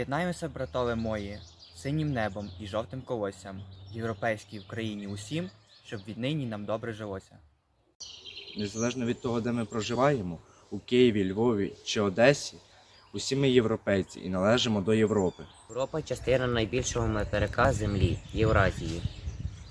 Поєднаємося, братове мої, синім небом і жовтим колоссям, європейській Україні усім, щоб віднині нам добре жилося. Незалежно від того, де ми проживаємо, у Києві, Львові чи Одесі, усі ми європейці і належимо до Європи. Європа частина найбільшого материка Землі Євразії.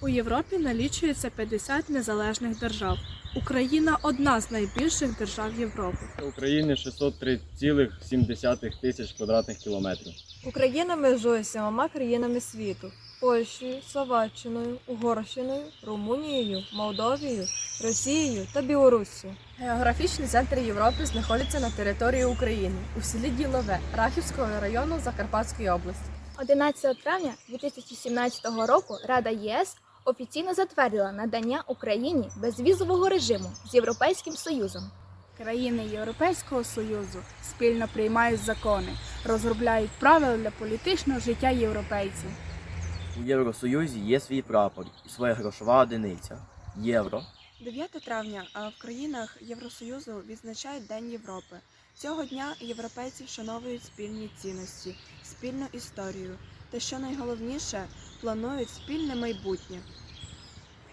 У Європі налічується 50 незалежних держав. Україна одна з найбільших держав Європи. України 603,7 тисяч квадратних кілометрів. Україна межує сімома країнами світу: Польщею, Словаччиною, Угорщиною, Румунією, Молдовією, Росією та Білоруссю. Географічний центр Європи знаходиться на території України у селі Ділове Рахівського району Закарпатської області. 11 травня 2017 року Рада ЄС офіційно затвердила надання Україні безвізового режиму з Європейським Союзом. Країни Європейського Союзу спільно приймають закони, розробляють правила для політичного життя європейців. У Євросоюзі є свій прапор і своя грошова одиниця євро. 9 травня в країнах Євросоюзу відзначають День Європи. Цього дня європейці вшановують спільні цінності, спільну історію та, що найголовніше, планують спільне майбутнє.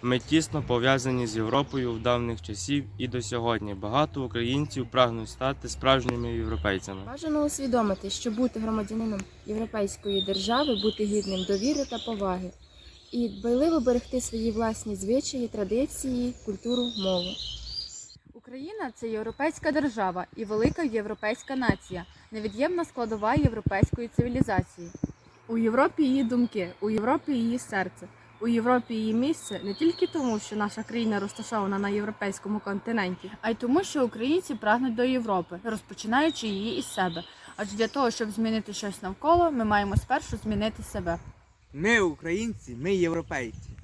Ми тісно пов'язані з Європою в давніх часів і до сьогодні. Багато українців прагнуть стати справжніми європейцями. Бажано усвідомити, що бути громадянином європейської держави, бути гідним довіри та поваги, і дбайливо берегти свої власні звичаї, традиції, культуру, мову. Україна це європейська держава і велика європейська нація, невід'ємна складова європейської цивілізації. У Європі її думки, у Європі її серце, у Європі її місце не тільки тому, що наша країна розташована на європейському континенті, а й тому, що українці прагнуть до Європи, розпочинаючи її із себе. Адже для того, щоб змінити щось навколо, ми маємо спершу змінити себе. Ми, українці, ми європейці.